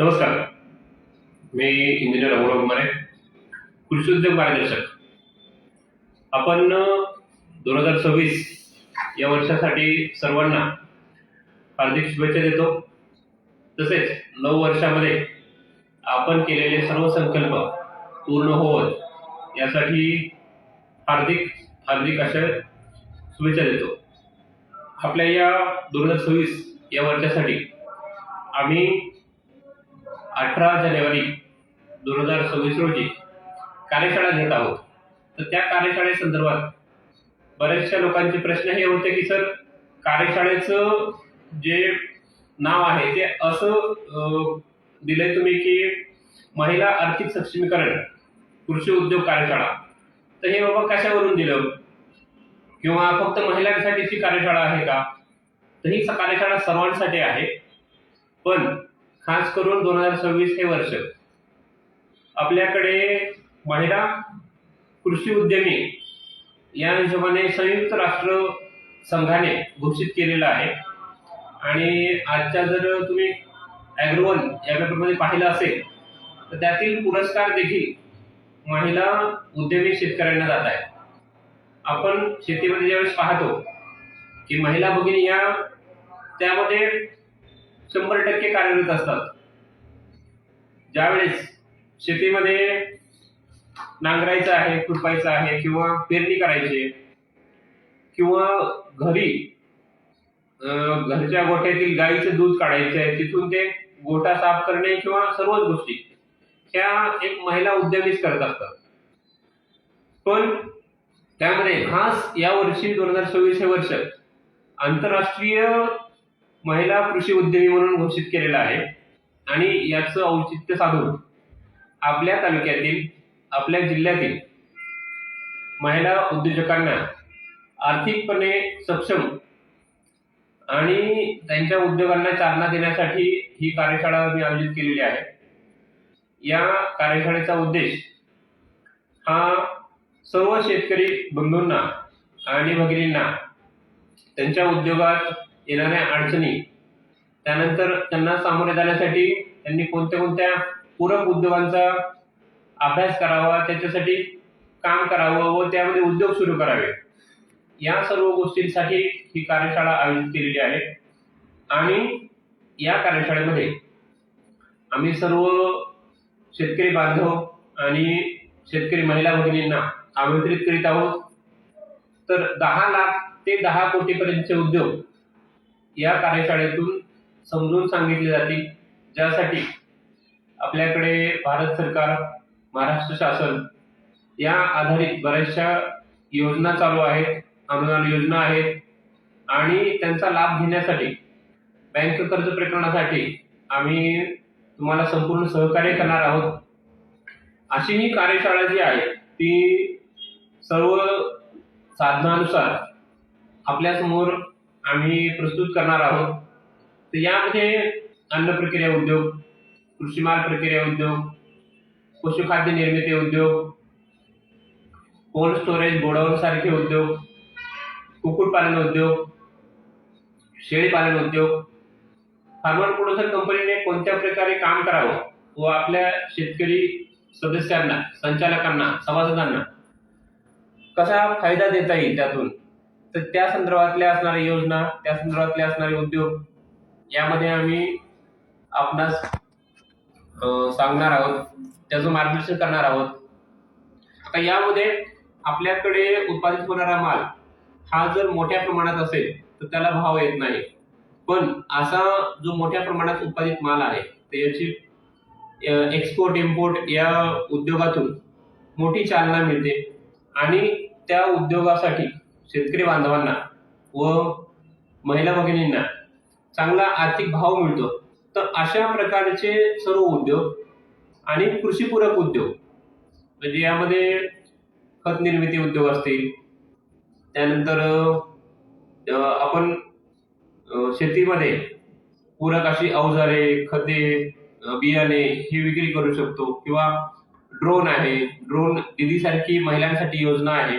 नमस्कार. मी इंजिनियर अमोल कुमारे कृषी उद्योग मार्गदर्शक. आपण दोन हजार सव्वीस या वर्षासाठी सर्वांना हार्दिक शुभेच्छा देतो. तसेच नऊ वर्षामध्ये आपण केलेले सर्व संकल्प पूर्ण होत यासाठी हार्दिक हार्दिक अशा शुभेच्छा देतो. आपल्या या दोन हजार सव्वीस या वर्षासाठी आम्ही अठरा जानेवारी दोन हजार सव्वीस रोजी कार्यशाळा घेत आहोत. तर त्या कार्यशाळेसंदर्भात बऱ्याचशा लोकांचे प्रश्न हे होते की सर कार्यशाळेचं जे नाव आहे ते असं अं, दिलंय तुम्ही की महिला आर्थिक सक्षमीकरण कृषी उद्योग कार्यशाळा. तर हे बाबा कशावरून दिलं? किंवा फक्त महिलांसाठीची कार्यशाळा आहे का? तर ही कार्यशाळा सर्वांसाठी आहे. पण खास करून दोन हजार सव्वीस हे वर्ष. आपल्याकडे महिला कृषी उद्यमी या हिशोबाने संयुक्त राष्ट्र संघाने घोषित केलेलं आहे. आणि आजच्या जर तुम्ही ॲग्रोवन या पेपरमध्ये पाहिलं असेल तर त्यातील पुरस्कार देखील महिला उद्यमी शेतकऱ्यांना जात आहेत. आपण शेतीमध्ये ज्यावेळेस पाहतो की महिला भगिनी या त्यामध्ये शंभर टक्के कार्यरत असतात. ज्यावेळेस शेतीमध्ये नांगरायचं आहे खुरपायचं आहे किंवा पेरणी करायची आहे किंवा घरी घरच्या गोठ्यातील गाईचं दूध काढायचं आहे तिथून ते गोठा साफ करणे किंवा सर्वच गोष्टी ह्या एक महिला उद्यमीच करत असतात. पण त्यामध्ये खास या वर्षी दोन हजार सव्वीस हे वर्ष आंतरराष्ट्रीय महिला कृषी उद्यमी म्हणून घोषित केलेला आहे. आणि याचं औचित्य साधून आपल्या तालुक्यातील आपल्या जिल्ह्यातील महिला उद्योजकांना आर्थिकपणे सक्षम आणि त्यांच्या उद्योगांना चालना देण्यासाठी ही कार्यशाळा मी आयोजित केलेली आहे. या कार्यशाळेचा उद्देश हा सर्व शेतकरी बंधूंना आणि भगिनींना त्यांच्या उद्योगात येणाऱ्या अडचणी. त्यानंतर त्यांना सामोरे जाण्यासाठी त्यांनी कोणत्या कोणत्या पूरक उद्योगांचा अभ्यास करावा त्याच्यासाठी काम करावं व त्यामध्ये उद्योग सुरू करावे. या सर्व गोष्टींसाठी ही कार्यशाळा आयोजित केलेली आहे. आणि या कार्यशाळेमध्ये आम्ही सर्व शेतकरी बांधव आणि शेतकरी महिला भगिनींना आमंत्रित करीत आहोत. तर दहा लाख ते दहा कोटीपर्यंतचे उद्योग या कार्यशाळेतून समजून सांगितले जाते ज्यासाठी आपल्याकडे भारत सरकार महाराष्ट्र शासन या आधारित बऱ्याचशा योजना चालू आहेत अनुदान योजना आहेत आणि त्यांचा लाभ घेण्यासाठी बँक कर्ज प्रकरणासाठी आम्ही तुम्हाला संपूर्ण सहकार्य करणार आहोत. अशी ही कार्यशाळा जी आहे ती सर्व साधनानुसार आपल्यासमोर आम्ही प्रस्तुत करणार आहोत. तर यामध्ये अन्न प्रक्रिया उद्योग कृषी माल प्रक्रिया उद्योग पशुखाद्य निर्मिती उद्योग कोल्ड स्टोरेज गोडाऊन सारखे उद्योग कुक्कुटपालन उद्योग शेळीपालन उद्योग. फार्मर प्रोड्युसर कंपनीने कोणत्या प्रकारे काम करावं व आपल्या शेतकरी सदस्यांना संचालकांना सभासदांना कसा फायदा देता येईल त्यातून? तर त्या संदर्भातल्या असणाऱ्या योजना त्या संदर्भातले असणारे उद्योग यामध्ये आम्ही आपणास सांगणार आहोत त्याचं मार्गदर्शन करणार आहोत. आता यामध्ये आपल्याकडे उत्पादित होणारा माल हा जर मोठ्या प्रमाणात असेल तर त्याला भाव येत नाही. पण असा जो मोठ्या प्रमाणात उत्पादित माल आहे तर याची एक्सपोर्ट इम्पोर्ट या उद्योगातून मोठी चालना मिळते. आणि त्या उद्योगासाठी शेतकरी बांधवांना व महिला भगिनींना चांगला आर्थिक भाव मिळतो. तर अशा प्रकारचे सर्व उद्योग आणि कृषीपूरक उद्योग म्हणजे यामध्ये खत निर्मिती उद्योग असतील त्यानंतर आपण शेतीमध्ये पूरक अशी अवजारे खते बियाणे ही विक्री करू शकतो किंवा ड्रोन आहे. ड्रोन दिदीसारखी महिलांसाठी योजना आहे.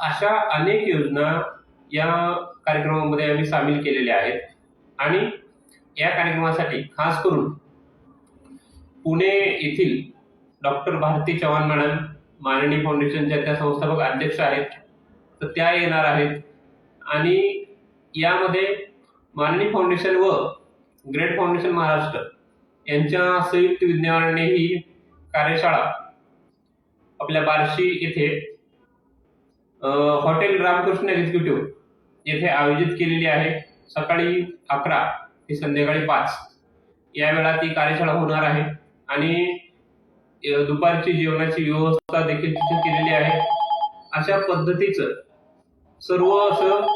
अशा अनेक योजना या कार्यक्रमामध्ये आम्ही सामील केलेल्या आहेत. आणि या कार्यक्रमासाठी खास करून पुणे येथील डॉक्टर भारती चव्हाण मॅडम माननी फाउंडेशनच्या त्या संस्थापक अध्यक्ष आहेत. तर त्या येणार आहेत. आणि यामध्ये माननी फाउंडेशन व ग्रेट फाउंडेशन महाराष्ट्र यांच्या संयुक्त विज्ञानाने ही कार्यशाळा आपल्या बार्शी येथे हॉटेल रामकृष्ण एक्झिक्युटिव्ह येथे आयोजित केलेली आहे सकाळी अकरा ते संध्याकाळी पाच. या वेळा ती कार्यशाळा होणार आहे आणि दुपारची जेवणाची व्यवस्था देखील तिथे केलेली आहे. अशा पद्धतीचं सर्व असं